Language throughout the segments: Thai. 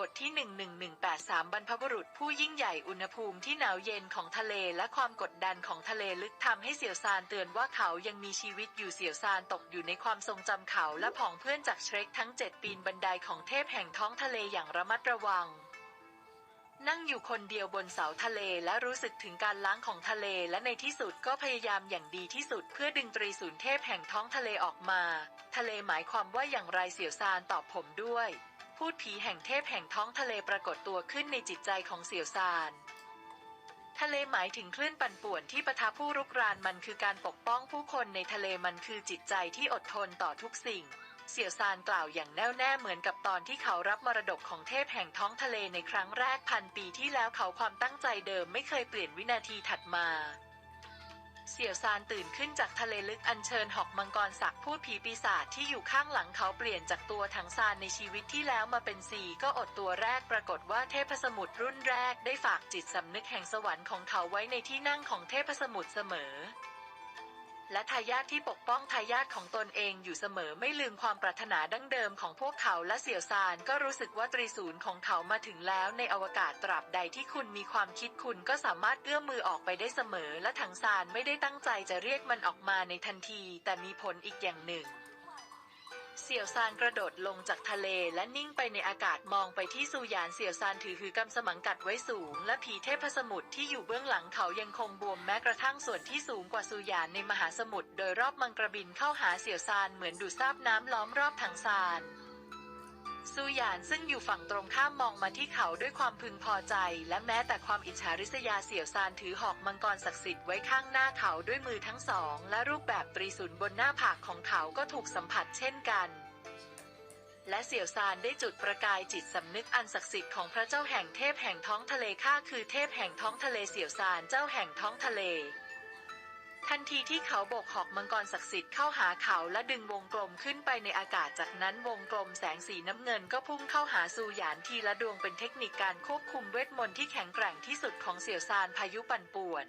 บทที่ 11183 บรรพบุรุษผู้ยิ่งใหญ่อุณหภูมิที่หนาวเย็นของทะเลและความกดดันของทะเลลึกทำให้เสี่ยวซานเตือนว่าเขายังมีชีวิตอยู่เสี่ยวซานตกอยู่ในความทรงจำเขาและผองเพื่อนจากเชรกทั้งเจ็ดปีนบันไดของเทพแห่งท้องทะเลอย่างระมัดระวัง นั่งอยู่คนเดียวบนเสาทะเลและรู้สึกถึงการล้างของทะเลและในที่สุดก็พยายามอย่างดีที่สุด เพื่อดึงตรีศูนย์เทพแห่งท้องทะเลออกมา ทะเลหมายความว่าอย่างไรเสี่ยวซานตอบผมด้วย พูดผีแห่งเทพแห่งท้องทะเลปรากฏตัวขึ้นในจิตใจของเสี่ยวซานทะเลหมายถึงคลื่นปั่นป่วนที่ปะทะผู้รุกรานมันคือการปกป้องผู้คนในทะเลมันคือจิตใจที่อดทนต่อทุกสิ่ง เสี่ยวซานกล่าวอย่างแน่วแน่เหมือนกับตอนที่เขารับมรดกของเทพแห่งท้องทะเลในครั้งแรกพันปีที่แล้วเขาความตั้งใจเดิมไม่เคยเปลี่ยนวินาทีถัดมา เสี่ยวซานตื่นขึ้นจากทะเลลึกอัญเชิญหอกมังกรศักพูดผีปีศาจที่อยู่ข้างหลังเขาเปลี่ยนจากตัวถังซานในชีวิตที่แล้วมาเป็นสี่ก็อดตัวแรกปรากฏว่าเทพสมุทรรุ่นแรกได้ฝากจิตสำนึกแห่งสวรรค์ของเขาไว้ในที่นั่งของเทพสมุทรเสมอ และทายาทที่ปกป้องทายาทของตนเองอยู่เสมอไม่ลืมความปรารถนาดั้งเดิมของพวกเขาและเสี่ยวซานก็รู้สึกว่าตรีศูนย์ของเขามาถึงแล้วในอวกาศตราบใดที่คุณมีความคิดคุณก็สามารถเอื้อมมือออกไปได้เสมอ และถังซานไม่ได้ตั้งใจจะเรียกมันออกมาในทันที แต่มีผลอีกอย่างหนึ่ง เสี่ยวซานกระโดดลงจากทะเลและนิ่งไปในอากาศมองไปที่ซูหยานเสี่ยวซานถือหือกำสมังกัดไว้สูง และผีเทพสมุทรที่อยู่เบื้องหลังเขายังคงบวมแม้กระทั่งส่วนที่สูงกว่าซูหยานในมหาสมุทรโดยรอบมังกรบินเข้าหาเสี่ยวซานเหมือนดูดซาบน้ำล้อมรอบถังซาน ซูหยานซึ่งอยู่ฝั่งตรงข้ามมองมาที่เขาด้วยความพึงพอใจ และแม้แต่ความอิจฉาริษยาเสี่ยวซานถือหอกมังกรศักดิ์สิทธิ์ไว้ข้างหน้าเขาด้วยมือทั้งสอง และรูปแบบตรีศูนย์บนหน้าผากของเขาก็ถูกสัมผัสเช่นกัน และเสี่ยวซานได้จุดประกายจิตสำนึกอันศักดิ์สิทธิ์ของพระเจ้าแห่งเทพแห่งท้องทะเลข้าคือเทพแห่งท้องทะเลเสี่ยวซานเจ้าแห่งท้องทะเล ทันทีที่เขาโบกหอกมังกรศักดิ์สิทธิ์เข้าหาเขาและดึงวงกลมขึ้นไปในอากาศจากนั้นวงกลมแสงสีน้ำเงินก็พุ่งเข้าหาซูหยานทีละดวงเป็นเทคนิคการควบคุมเวทมนต์ที่แข็งแกร่งที่สุดของเสี่ยวซานพายุปั่นป่วน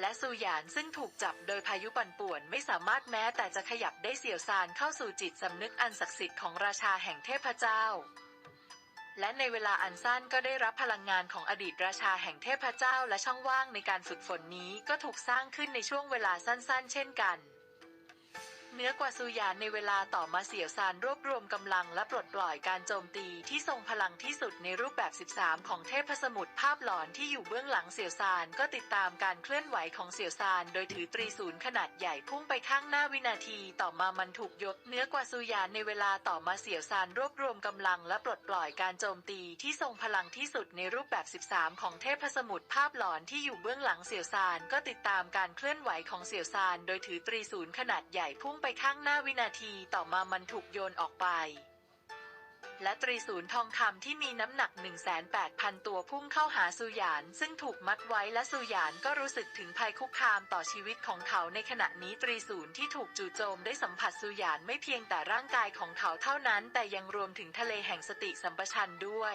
และซูหยานซึ่งถูกจับโดยพายุปั่นป่วนไม่สามารถแม้แต่จะขยับได้เสี่ยวซานเข้าสู่จิตสำนึกอันศักดิ์สิทธิ์ของราชาแห่งเทพเจ้า และในเวลาอันสั้นก็ได้รับพลังงานของอดีตราชาแห่งเทพเจ้าและช่องว่างในการฝึกฝนนี้ก็ถูกสร้างขึ้นในช่วงเวลาสั้น ๆ เช่นกัน เนื้อกว่าซูหยานในเวลาต่อมาเสี่ยวซานรวบรวมกำลังและปลดปล่อยการโจมตีที่ทรงพลังที่สุดในรูปแบบ 13 ของเทพสมุทรภาพหลอนที่อยู่เบื้องหลังเสี่ยวซานก็ติดตามการเคลื่อนไหวของเสี่ยวซานโดยถือตรีศูนย์ขนาดใหญ่พุ่งไปข้างหน้าวินาทีต่อมามันถูกยกเนื้อกว่าซูหยานในเวลาต่อมาเสี่ยวซานรวบรวมกำลังและปลดปล่อยการโจมตีที่ทรงพลังที่สุดในรูปแบบ 13 ของเทพสมุทรภาพหลอนที่อยู่เบื้องหลังเสี่ยวซานก็ติดตามการเคลื่อนไหวของเสี่ยวซานโดยถือตรีศูนย์ขนาดใหญ่พุ่งไปข้างหน้าวินาทีต่อมามันถูกโยนออกไป และตรีศูนย์ทองคำที่มีน้ำหนัก 18,000 ตัวพุ่งเข้าหาซูหยาน ซึ่งถูกมัดไว้และซูหยานก็รู้สึกถึงภัยคุกคามต่อชีวิตของเขาในขณะนี้ตรีศูนย์ที่ถูกจู่โจมได้สัมผัสซูหยานไม่เพียงแต่ร่างกายของเขาเท่านั้น แต่ยังรวมถึงทะเลแห่งสติสัมปชัญด้วย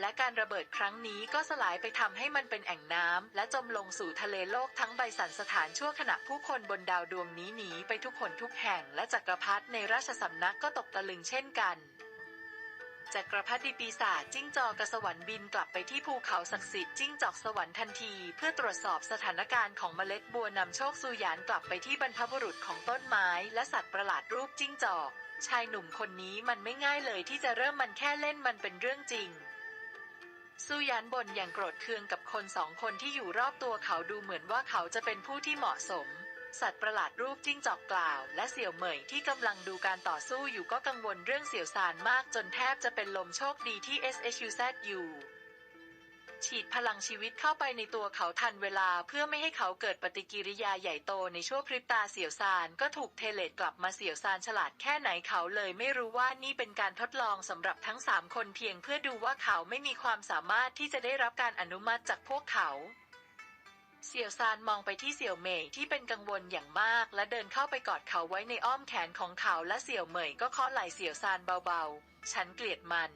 และการระเบิดครั้งนี้ก็สลายไปทำให้มันเป็นแอ่งน้ำและจมลงสู่ทะเลโลกทั้งใบสันสถานชั่วขณะผู้คนบนดาวดวงนี้หนีไปทุกคนทุกแห่งและจักรพรรดิในราชสำนักก็ตกตะลึงเช่นกันจักรพรรดิปีศาจจิ้งจอกกระสวรรค์บินกลับไปที่ภูเขาศักดิ์สิทธิ์จิ้งจอกสวรรค์ทันที เพื่อตรวจสอบสถานการณ์ของเมล็ดบัวนำโชคซูหยานกลับไปที่บรรพบุรุษของต้นไม้ และสัตว์ประหลาดรูปจิ้งจอก ชายหนุ่มคนนี้มันไม่ง่ายเลยที่จะเริ่มมันแค่เล่นมันเป็นเรื่องจริง ซูยานบ่นอย่างโกรธเคืองกับคนสองคนที่อยู่รอบตัวเขาดูเหมือนว่าเขาจะเป็นผู้ที่เหมาะสม สัตว์ประหลาดรูปจิ้งจอกกล่าว และเสี่ยวเหมยที่กำลังดูการต่อสู้อยู่ก็กังวลเรื่องเสี่ยวซานมากจนแทบจะเป็นลมโชคดีที่ SHUZU ฉีดพลังชีวิตเข้าไปในตัวเขาทันเวลาเพื่อไม่ให้เขาเกิดปฏิกิริยาใหญ่โตในชั่วพริบตาเสี่ยวซานก็ถูกเทเลตกลับมาเสี่ยวซานฉลาดแค่ไหนเขาเลยไม่รู้ว่านี่เป็นการทดลองสำหรับทั้งสามคนเพียงเพื่อดูว่าเขาไม่มีความสามารถที่จะได้รับการอนุมัติจากพวกเขาเสี่ยวซานมองไปที่เสี่ยวเหมยที่เป็นกังวลอย่างมาก และเดินเข้าไปกอดเขาไว้ในอ้อมแขนของเขาและเสี่ยวเหมยก็เคาะไหล่เสี่ยวซานเบาๆ ฉันเกลียดมัน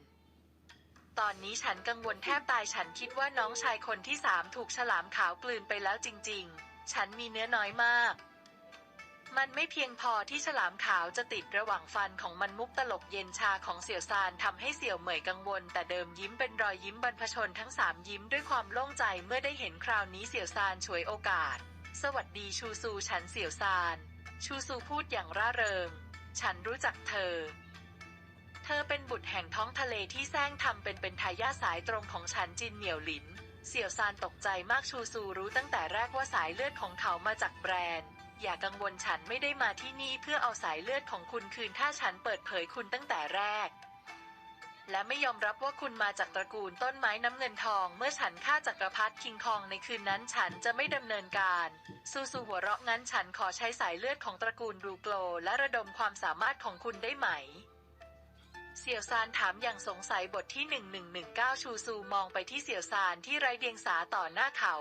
ตอนนี้ฉันกังวลแทบตายฉันคิดว่าน้องชายคนที่สามถูกฉลามขาวกลืนไปแล้วจริง ๆ ฉันมีเนื้อน้อยมาก มันไม่เพียงพอที่ฉลามขาวจะติดระหว่างฟันของมันมุกตลกเย็นชาของเสี่ยวซานทำให้เสี่ยวเหมยกังวล แต่เดิมยิ้มเป็นรอยยิ้มบรรพชนทั้งสามยิ้มด้วยความโล่งใจเมื่อได้เห็นคราวนี้เสี่ยวซานฉวยโอกาส สวัสดีชูซูฉันเสี่ยวซาน ชูซูพูดอย่างร่าเริง ฉันรู้จักเธอ เธอเป็นบุตรแห่งท้องทะเลที่แซงทำเป็นเป็นทายาทสายตรงของฉันจินเหนียวหลิน เสี่ยวซานตกใจมากชูซูรู้ตั้งแต่แรกว่าสายเลือดของเขามาจากแบรนด์ อย่ากังวลฉันไม่ได้มาที่นี่เพื่อเอาสายเลือดของคุณคืนถ้าฉันเปิดเผยคุณตั้งแต่แรก และไม่ยอมรับว่าคุณมาจากตระกูลต้นไม้น้ำเงินทอง เมื่อฉันฆ่าจักรพรรดิคิงคองในคืนนั้นฉันจะไม่ดำเนินการ ซูซูหัวเราะงั้นฉันขอใช้สายเลือดของตระกูลรูโกลและระดมความสามารถของคุณได้ไหม เสี่ยวซานถามอย่างสงสัยบทที่ 1119 ชูซูมองไปที่เสี่ยวซานที่ไร้เดียงสาต่อหน้าเขา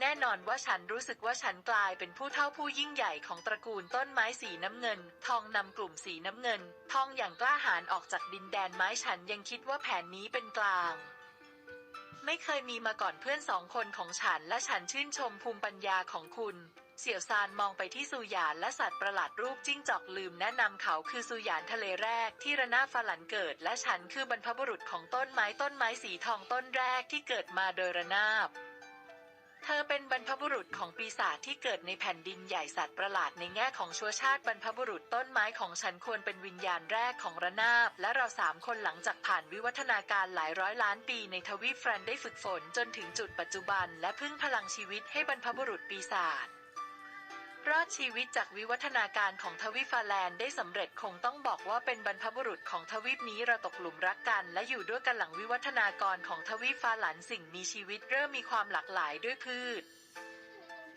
แน่นอนว่าฉันรู้สึกว่าฉันกลายเป็นผู้เท่าผู้ยิ่งใหญ่ของตระกูลต้นไม้สีน้ำเงิน ทองนำกลุ่มสีน้ำเงิน ทองอย่างกล้าหาญออกจากดินแดนไม้ฉันยังคิดว่าแผนนี้เป็นกลาง ไม่เคยมีมาก่อนเพื่อนสองคนของฉันและฉันชื่นชมภูมิปัญญาของคุณ เสี่ยวซานมองไปที่สุหยานและสัตว์ประหลาดรูปจิ้งจอกลืมแนะนำเขาคือสุหยานทะเลแรกที่ระนาบฝลันเกิด และฉันคือบรรพบุรุษของต้นไม้ต้นไม้สีทองต้นแรกที่เกิดมาโดยระนาบเธอเป็นบรรพบุรุษของปีศาจที่เกิดในแผ่นดินใหญ่สัตว์ประหลาดในแง่ของชั่วชาติบรรพบุรุษต้นไม้ของฉันควรเป็นวิญญาณแรกของระนาบ และเราสามคนหลังจากผ่านวิวัฒนาการหลายร้อยล้านปีในทวีปแฟรนได้ฝึกฝนจนถึงจุดปัจจุบัน และพึ่งพลังชีวิตให้บรรพบุรุษปีศาจ รอดชีวิตจากวิวัฒนาการของทวีฟาแลนด์ได้สำเร็จคงต้องบอกว่าเป็นบรรพบุรุษของทวีปนี้เราตกหลุมรักกัน และอยู่ด้วยกันหลังวิวัฒนากรของทวีฟาหลันสิ่งมีชีวิตเริ่มมีความหลากหลายด้วยพืช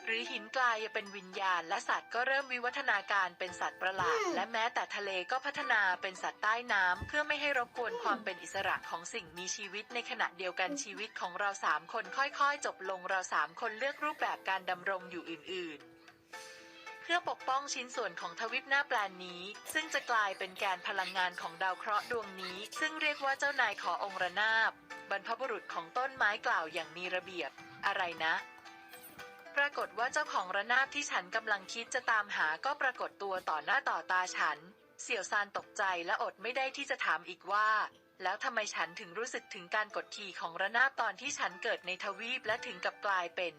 หรือหินกลายเป็นวิญญาณ และสัตว์ก็เริ่มวิวัฒนาการเป็นสัตว์ประหลาด และแม้แต่ทะเลก็พัฒนาเป็นสัตว์ใต้น้ำเพื่อไม่ให้รบกวนความเป็นอิสระของสิ่งมีชีวิตในขณะเดียวกันชีวิตของเราสามคนค่อยๆ จบลงเราสามคนเลือกรูปแบบการดำรงอยู่อื่น ๆ เพื่อปกป้องชิ้นส่วนของทวิปหน้าแปลนนี้ ซึ่งจะกลายเป็นแกนพลังงานของดาวเคราะห์ดวงนี้ ซึ่งเรียกว่าเจ้านายขอองค์ระนาบ บรรพบุรุษของต้นไม้กล่าวอย่างมีระเบียบ อะไรนะ ปรากฏว่าเจ้าของระนาบที่ฉันกำลังคิดจะตามหาก็ปรากฏตัวต่อหน้าต่อตาฉัน เสี่ยวซานตกใจและอดไม่ได้ที่จะถามอีกว่าแล้วทำไมฉันถึงรู้สึกถึงการกดขี่ของระนาบตอนที่ฉันเกิดในทวีปและถึงกับกลายเป็น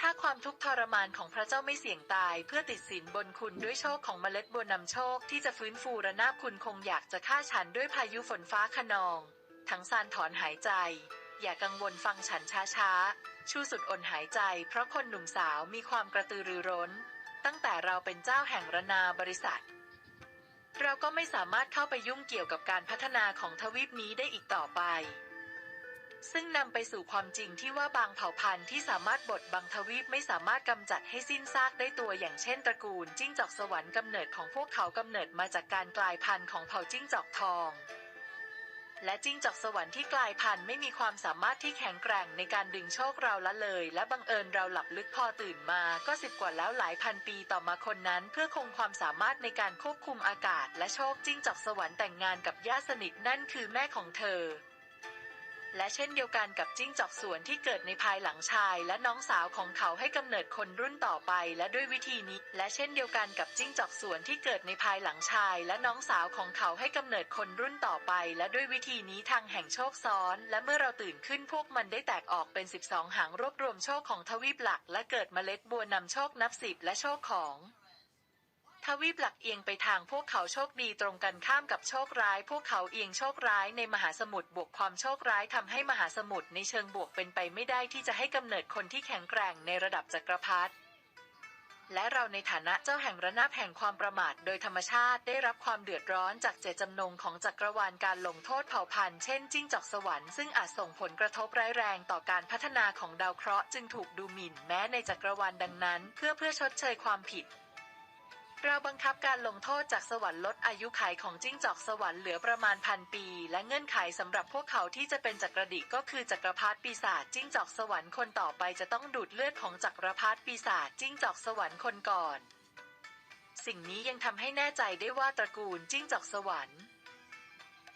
ถ้าความทุกข์ทรมานของพระเจ้าไม่เสี่ยงตาย เพื่อติดสินบนคุณด้วยโชคของเมล็ดบัวนำโชคที่จะฟื้นฟูระนาบคุณคงอยากจะฆ่าฉันด้วยพายุฝนฟ้าขนอง ทั้งซานถอนหายใจ อย่ากังวลฟังฉันช้าๆ ชูสุดอนหายใจ เพราะคนหนุ่มสาวมีความกระตือรือร้น ตั้งแต่เราเป็นเจ้าแห่งระนาบริษัท เราก็ไม่สามารถเข้าไปยุ่งเกี่ยวกับการพัฒนาของทวีปนี้ได้อีกต่อไป ซึ่งนำไปสู่ความจริงที่ว่าบางเผ่าพันธุ์ที่สามารถบดบังทวีปไม่สามารถกำจัดให้สิ้นซากได้ตัวอย่างเช่นตระกูลจิ้งจอกสวรรค์กำเนิดของพวกเขากำเนิดมาจากการกลายพันธุ์ของเผ่าจิ้งจอกทอง และจิ้งจอกสวรรค์ที่กลายพันธุ์ไม่มีความสามารถที่แข็งแกร่งในการดึงโชคเราละเลย และบังเอิญเราหลับลึกพอตื่นมาก็สิบกว่าแล้วหลายพันปีต่อมาคนนั้น เพื่อคงความสามารถในการควบคุมอากาศ และโชคจิ้งจอกสวรรค์แต่งงานกับญาติสนิทนั่นคือแม่ของเธอ และเช่นเดียวกันกับจิ้งจอกสวนที่เกิดในภายหลังชายและน้องสาวของเขาให้กำเนิดคนรุ่นต่อไป และด้วยวิธีนี้ และเช่นเดียวกันกับจิ้งจอกสวนที่เกิดในภายหลังชาย และน้องสาวของเขาให้กำเนิดคนรุ่นต่อไป และด้วยวิธีนี้ทางแห่งโชคซ้อน และเมื่อเราตื่นขึ้นพวกมันได้แตกออกเป็น 12 หางรวบรวมโชคของทวีปหลัก และเกิดเมล็ดบัวนำโชคนับสิบและโชคของ ทวีปหลักเอียงไปทางพวกเขาโชคดีตรงกันข้ามกับโชคร้าย พวกเขาเอียงโชคร้ายในมหาสมุทรบวกความโชคร้ายทำให้มหาสมุทรในเชิงบวกเป็นไปไม่ได้ที่จะให้กำเนิดคนที่แข็งแกร่งในระดับจักรพรรดิและเราในฐานะเจ้าแห่งระนาบแห่งความประมาทโดยธรรมชาติได้รับความเดือดร้อนจากเจตจำนงของจักรวาลการลงโทษเผ่าพันธุ์เช่นจิ้งจอกสวรรค์ซึ่งอาจส่งผลกระทบร้ายแรงต่อการพัฒนาของดาวเคราะห์จึงถูกดูหมิ่นแม้ในจักรวาลดังนั้น เพื่อเพื่อชดเชยความผิด เราบังคับการลงโทษจากสวรรค์ลดอายุขัยของจิ้งจอกสวรรค์เหลือประมาณพันปี และเงื่อนไขสำหรับพวกเขาที่จะเป็นจักรดิก็คือจักรพรรดิปีศาจจิ้งจอกสวรรค์คนต่อไปจะต้องดูดเลือดของจักรพรรดิปีศาจจิ้งจอกสวรรค์คนก่อน สิ่งนี้ยังทำให้แน่ใจได้ว่าตระกูลจิ้งจอกสวรรค์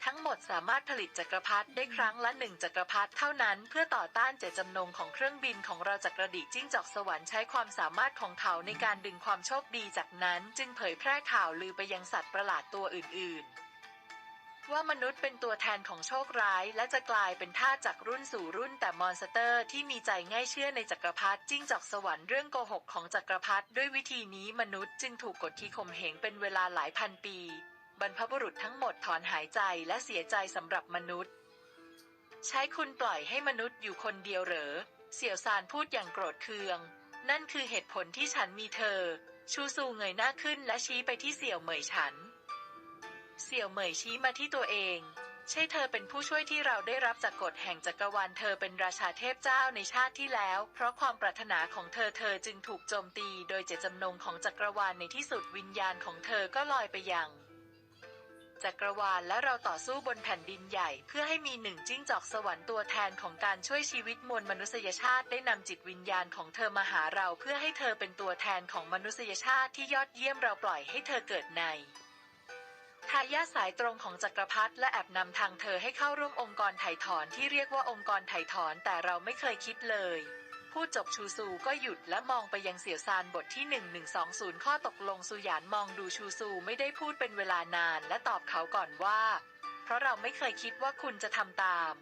ทั้งหมดสามารถผลิตจักรพรรดิได้ครั้งละหนึ่งจักรพรรดิเท่านั้น เพื่อต่อต้านเจตจำนงของเครื่องบินของเราจากกระดิกจิ้งจอกสวรรค์ใช้ความสามารถของเขาในการดึงความโชคดีจากนั้น จึงเผยแพร่ข่าวลือไปยังสัตว์ประหลาดตัวอื่น ๆว่ามนุษย์เป็นตัวแทนของโชคร้าย และจะกลายเป็นทาสจากรุ่นสู่รุ่นแต่มอนสเตอร์ที่มีใจง่ายเชื่อในจักรพรรดิจิ้งจอกสวรรค์เรื่องโกหกของจักรพรรดิด้วยวิธีนี้มนุษย์จึงถูกกดขี่ข่มเหงเป็นเวลาหลายพันปี บรรพบุรุษทั้งหมดถอนหายใจและเสียใจสำหรับมนุษย์ ใช้คุณปล่อยให้มนุษย์อยู่คนเดียวเหรอ เสี่ยวซานพูดอย่างโกรธเคือง นั่นคือเหตุผลที่ฉันมีเธอ ชูซูเงยหน้าขึ้นและชี้ไปที่เสี่ยวเหมยฉัน เสี่ยวเหมยชี้มาที่ตัวเอง ใช่เธอเป็นผู้ช่วยที่เราได้รับจากกฎแห่งจักรวาลเธอเป็นราชาเทพเจ้าในชาติที่แล้ว เพราะความปรารถนาของเธอเธอจึงถูกโจมตี โดยเจตจำนงของจักรวาลในที่สุดวิญญาณของเธอก็ลอยไปยัง จักรวาลและเราต่อสู้บนแผ่นดินใหญ่ เพื่อให้มีหนึ่งจิ้งจอกสวรรค์ตัวแทนของการช่วยชีวิตมวลมนุษยชาติได้นำจิตวิญญาณของเธอมาหาเราเพื่อให้เธอเป็นตัวแทนของมนุษยชาติที่ยอดเยี่ยมเราปล่อยให้เธอเกิดในทายาสายตรงของจักรพรรดิและแอบนำทางเธอให้เข้าร่วมองค์กรไถ่ถอนที่เรียกว่าองค์กรไถ่ถอนแต่เราไม่เคยคิดเลย พูดจบชูซูก็หยุดและมองไปยังเสี่ยวซานบทที่ 1120 ข้อตกลงสุหยานมองดูชูซูไม่ได้พูดเป็นเวลานานและตอบเขาก่อนว่า เพราะเราไม่เคยคิดว่าคุณจะทำตาม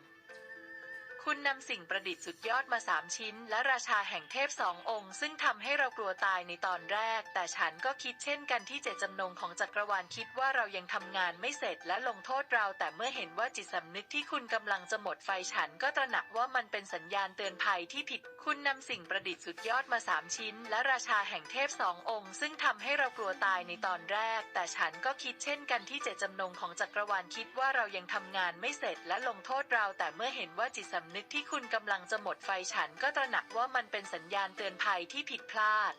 คุณนำสิ่งประดิษฐ์สุดยอดมาสามชิ้น และราชาแห่งเทพสององค์ ซึ่งทำให้เรากลัวตายในตอนแรก แต่ฉันก็คิดเช่นกันที่เจตจำนงของจักรวาลคิดว่าเรายังทำงานไม่เสร็จและลงโทษเรา แต่เมื่อเห็นว่าจิตสำนึกที่คุณกำลังจะหมดไฟฉันก็ตระหนักว่ามันเป็นสัญญาณเตือนภัยที่ผิด คุณนำสิ่งประดิษฐ์สุดยอดมาสามชิ้น และราชาแห่งเทพสององค์ ซึ่งทำให้เรากลัวตายในตอนแรก แต่ฉันก็คิดเช่นกันที่เจตจำนงของจักรวาลคิดว่าเรายังทำงานไม่เสร็จและลงโทษเรา แต่เมื่อเห็นว่าจิตสำนึกที่คุณกำลังจะหมดไฟฉันก็ตระหนักว่ามันเป็นสัญญาณเตือนภัยที่ผิดพลาด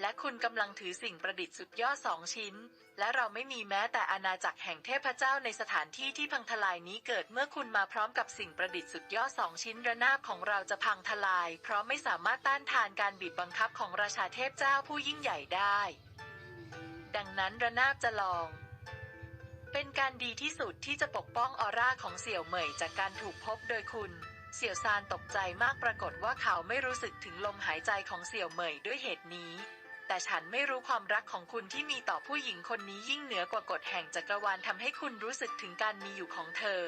และคุณกำลังถือสิ่งประดิษฐ์สุดยอดสองชิ้น และเราไม่มีแม้แต่อาณาจักรแห่งเทพเจ้าในสถานที่ที่พังทลายนี้เกิดเมื่อคุณมาพร้อมกับสิ่งประดิษฐ์สุดยอดสองชิ้นระนาบของเราจะพังทลาย เพราะไม่สามารถต้านทานการบีบบังคับของราชาเทพเจ้าผู้ยิ่งใหญ่ได้ ดังนั้นระนาบจะลอง เป็นการดีที่สุดที่จะปกป้องออร่าของเสี่ยวเหมยจากการถูกพบโดยคุณ เสี่ยวซานตกใจมากปรากฏว่าเขาไม่รู้สึกถึงลมหายใจของเสี่ยวเหมยด้วยเหตุนี้ แต่ฉันไม่รู้ความรักของคุณที่มีต่อผู้หญิงคนนี้ยิ่งเหนือกว่ากฎแห่งจักรวาลทำให้คุณรู้สึกถึงการมีอยู่ของเธอ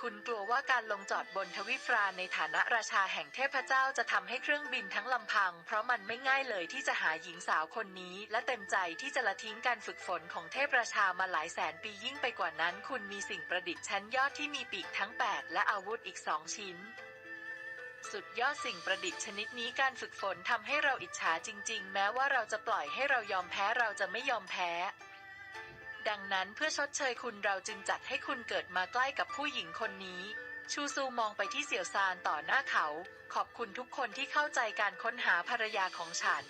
คุณกลัวว่าการลงจอดบนทวิฟราในฐานะราชาแห่งเทพเจ้าจะทำให้เครื่องบินทั้งลำพัง เพราะมันไม่ง่ายเลยที่จะหาหญิงสาวคนนี้ และเต็มใจที่จะละทิ้งการฝึกฝนของเทพราชามาหลายแสนปียิ่งไปกว่านั้น คุณมีสิ่งประดิษฐ์ชั้นยอดที่มีปีกทั้ง 8 และอาวุธอีกสองชิ้นสุดยอดสิ่งประดิษฐ์ชนิดนี้การฝึกฝนทำให้เราอิจฉาจริง ๆ แม้ว่าเราจะปล่อยให้เรายอมแพ้เราจะไม่ยอมแพ้ ดังนั้นเพื่อชดเชยคุณเราจึงจัดให้คุณเกิดมาใกล้กับผู้หญิงคนนี้ ชูซูมองไปที่เสี่ยวซานต่อหน้าเขา ขอบคุณทุกคนที่เข้าใจการค้นหาภรรยาของฉัน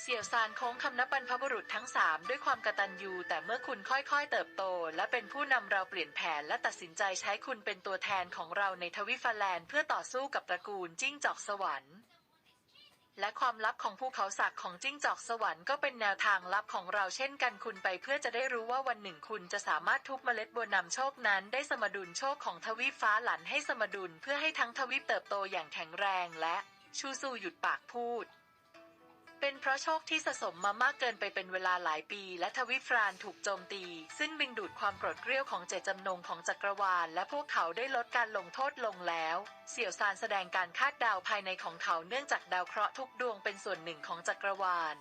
เสี่ยวซานโค้งคำนับบรรพบุรุษทั้งสามด้วยความกตัญญูแต่เมื่อคุณค่อยๆ เติบโต และเป็นผู้นำเราเปลี่ยนแผนและตัดสินใจใช้คุณเป็นตัวแทนของเราในทวิฟาแลนด์เพื่อต่อสู้กับตระกูลจิ้งจอกสวรรค์ และความลับของภูเขาศักดิ์ของจิ้งจอกสวรรค์ก็เป็นแนวทางลับของเราเช่นกันคุณไปเพื่อจะได้รู้ว่าวันหนึ่งคุณจะสามารถทุบเมล็ดบัวนำโชคนั้น ได้สมดุลโชคของทวีปฟ้าหลันให้สมดุลเพื่อให้ทั้งทวีปเติบโตอย่างแข็งแรงและชูซูหยุดปากพูด เป็นเพราะโชคที่สะสมมามากเกินไปเป็นเวลาหลายปี และทวิฟรานถูกโจมตี ซึ่งดึงดูดความโกรธเกรี้ยวของเจตจำนงของจักรวาล และพวกเขาได้ลดการลงโทษลงแล้ว เสี่ยวซานแสดงการคาดดาวภายในของเขาเนื่องจากดาวเคราะห์ทุกดวงเป็นส่วนหนึ่งของจักรวาล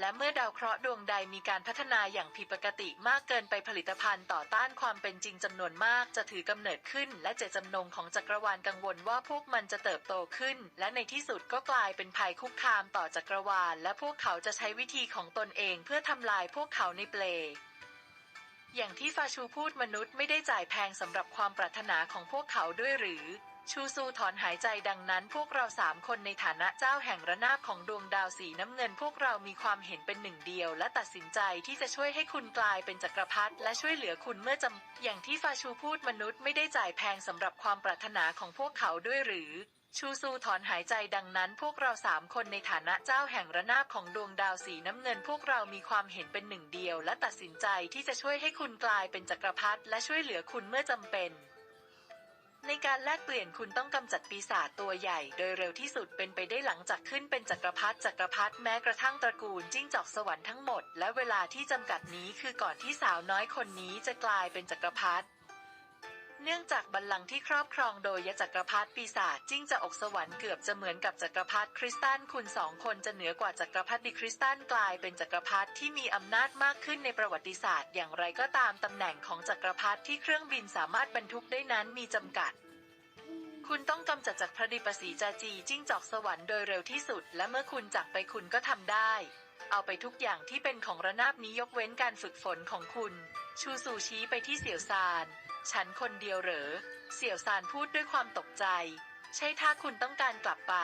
และเมื่อดาวเคราะห์ดวงใดมีการพัฒนาอย่างผิดปกติมากเกินไปผลิตภัณฑ์ต่อต้านความเป็นจริงจำนวนมากจะถือกำเนิดขึ้น และเจตจำนงของจักรวาลกังวลว่าพวกมันจะเติบโตขึ้น และในที่สุดก็กลายเป็นภัยคุกคามต่อจักรวาล และพวกเขาจะใช้วิธีของตนเองเพื่อทำลายพวกเขาในเปลอย่างที่ฟาชูพูดมนุษย์ไม่ได้จ่ายแพงสำหรับความปรารถนาของพวกเขาด้วยหรือ ชูซูถอนหายใจดังนั้นพวกเราสามคนในฐานะเจ้าแห่งระนาบของดวงดาวสีน้ำเงิน พวกเรามีความเห็นเป็นหนึ่งเดียว และตัดสินใจที่จะช่วยให้คุณกลายเป็นจักรพรรดิและช่วยเหลือคุณเมื่อจำอย่างที่ฟาชูพูดมนุษย์ไม่ได้จ่ายแพงสำหรับความปรารถนาของพวกเขาด้วยหรือ ชูซูถอนหายใจดังนั้นพวกเราสามคนในฐานะเจ้าแห่งระนาบของดวงดาวสีน้ำเงิน พวกเรามีความเห็นเป็นหนึ่งเดียว และตัดสินใจที่จะช่วยให้คุณกลายเป็นจักรพรรดิและช่วยเหลือคุณเมื่อจำเป็น ในการแลกเปลี่ยนคุณต้องกำจัดปีศาจตัวใหญ่ โดยเร็วที่สุดเป็นไปได้หลังจากขึ้นเป็นจักรพรรดิจักรพรรดิแม้กระทั่งตระกูลจิ้งจอกสวรรค์ทั้งหมด และเวลาที่จำกัดนี้คือก่อนที่สาวน้อยคนนี้จะกลายเป็นจักรพรรดิ เนื่องจากบัลลังก์ที่ครอบครองโดยยจักรพรรดิปีศาจจิ้งจะอกสวรรค์เกือบจะเหมือนกับจักรพรรดิคริสตันคุณสองคนจะเหนือกว่าจักรพรรดิคริสตันกลายเป็นจักรพรรดิที่มีอำนาจมากขึ้นในประวัติศาสตร์อย่างไรก็ตามตำแหน่งของจักรพรรดิที่เครื่องบินสามารถบรรทุกได้นั้นมีจำกัดคุณต้องกำจัดจากพระดิปสีจาจีจิ้งจอกสวรรค์โดยเร็วที่สุด และเมื่อคุณจากไปคุณก็ทำได้ เอาไปทุกอย่างที่เป็นของระนาบนี้ยกเว้นการฝึกฝนของคุณ ชูซูชี้ไปที่เสี่ยวซาน ฉันคนเดียวเหรอ เสี่ยวซานพูดด้วยความตกใจ ใช่ถ้าคุณต้องการกลับไป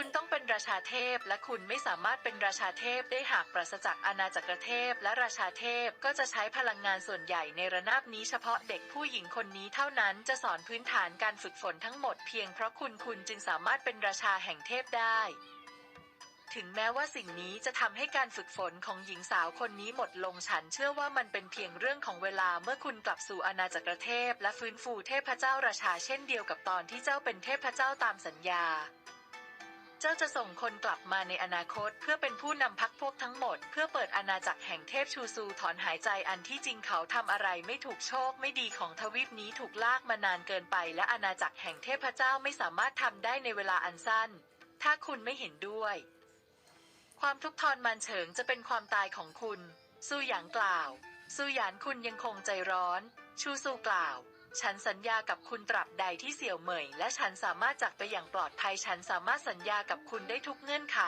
คุณต้องเป็นราชาเทพและคุณไม่สามารถเป็นราชาเทพได้หากปราศจากอาณาจักรเทพ และราชาเทพก็จะใช้พลังงานส่วนใหญ่ในระนาบนี้เฉพาะเด็กผู้หญิงคนนี้เท่านั้นจะสอนพื้นฐานการฝึกฝนทั้งหมดเพียงเพราะคุณคุณจึงสามารถเป็นราชาแห่งเทพได้ ถึงแม้ว่าสิ่งนี้จะทำให้การฝึกฝนของหญิงสาวคนนี้หมดลงฉันเชื่อว่ามันเป็นเพียงเรื่องของเวลาเมื่อคุณกลับสู่อาณาจักรเทพ และฟื้นฟูเทพเจ้าราชาเช่นเดียวกับตอนที่เจ้าเป็นเทพเจ้าตามสัญญา เจ้าจะส่งคนกลับมาในอนาคต เพื่อเป็นผู้นำพักพวกทั้งหมด เพื่อเปิดอาณาจักรแห่งเทพชูซูถอนหายใจอันที่จริงเขาทำอะไรไม่ถูกโชคไม่ดีของทวีปนี้ถูกลากมานานเกินไป และอาณาจักรแห่งเทพเจ้าไม่สามารถทำได้ในเวลาอันสั้น ถ้าคุณไม่เห็นด้วย ความทุกข์ทรมานเฉิงจะเป็นความตายของคุณ สู้หยางกล่าวสู้หยานคุณยังคงใจร้อน ชูซูกล่าว ฉันสัญญากับคุณตราบใดที่เสี่ยวเหมย และฉันสามารถจากไปอย่างปลอดภัย ฉันสามารถสัญญากับคุณได้ทุกเงื่อนไข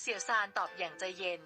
เสี่ยวซานตอบอย่างใจเย็น